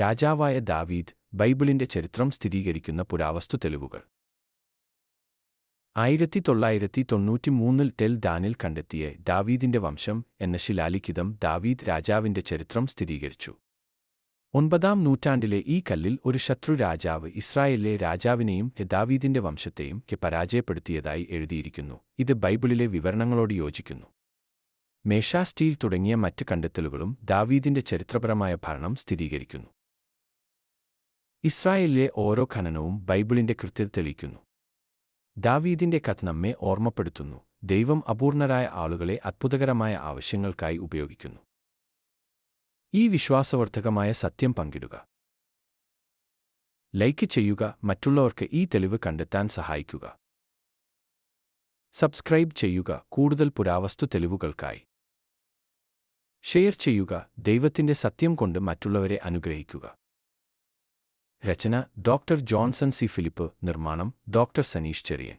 രാജാവായ ദാവീദ് ബൈബിളിന്റെ ചരിത്രം സ്ഥിരീകരിക്കുന്ന പുരാവസ്തു തെളിവുകൾ. ആയിരത്തി തൊള്ളായിരത്തി തൊണ്ണൂറ്റിമൂന്നിൽ ടെൽ ദാനിൽ കണ്ടെത്തിയ ദാവീദിന്റെ വംശം എന്ന ശിലാലിഖിതം ദാവീദ് രാജാവിന്റെ ചരിത്രം സ്ഥിരീകരിച്ചു. ഒൻപതാം നൂറ്റാണ്ടിലെ ഈ കല്ലിൽ ഒരു ശത്രു രാജാവ് ഇസ്രായേലിലെ രാജാവിനെയും ദാവീദിന്റെ വംശത്തെയും പരാജയപ്പെടുത്തിയതായി എഴുതിയിരിക്കുന്നു. ഇത് ബൈബിളിലെ വിവരണങ്ങളോട് യോജിക്കുന്നു. മേഷാ സ്റ്റീൽ തുടങ്ങിയ മറ്റ് കണ്ടെത്തലുകളും ദാവീദിന്റെ ചരിത്രപരമായ ഭരണം സ്ഥിരീകരിക്കുന്നു. ഇസ്രായേലിലെ ഓരോ ഖനനവും ബൈബിളിന്റെ കൃത്യത തെളിയിക്കുന്നു. ദാവീദിന്റെ കഥ നമ്മെ ഓർമ്മപ്പെടുത്തുന്നു. ദൈവം അപൂർണരായ ആളുകളെ അത്ഭുതകരമായ ആവശ്യങ്ങൾക്കായി ഉപയോഗിക്കുന്നു. ഈ വിശ്വാസവർദ്ധകമായ സത്യം പങ്കിടുക. ലൈക്ക് ചെയ്യുക. മറ്റുള്ളവർക്ക് ഈ തെളിവ് കണ്ടെത്താൻ സഹായിക്കുക. സബ്സ്ക്രൈബ് ചെയ്യുക. കൂടുതൽ പുരാവസ്തു തെളിവുകൾക്കായി. ഷെയർ ചെയ്യുക. ദൈവത്തിന്റെ സത്യം കൊണ്ട് മറ്റുള്ളവരെ അനുഗ്രഹിക്കുക. രചന ഡോക്ടർ ജോൺസൺ സി ഫിലിപ്പ് നിർമ്മാണം ഡോക്ടർ സനീഷ് ചെറിയൻ.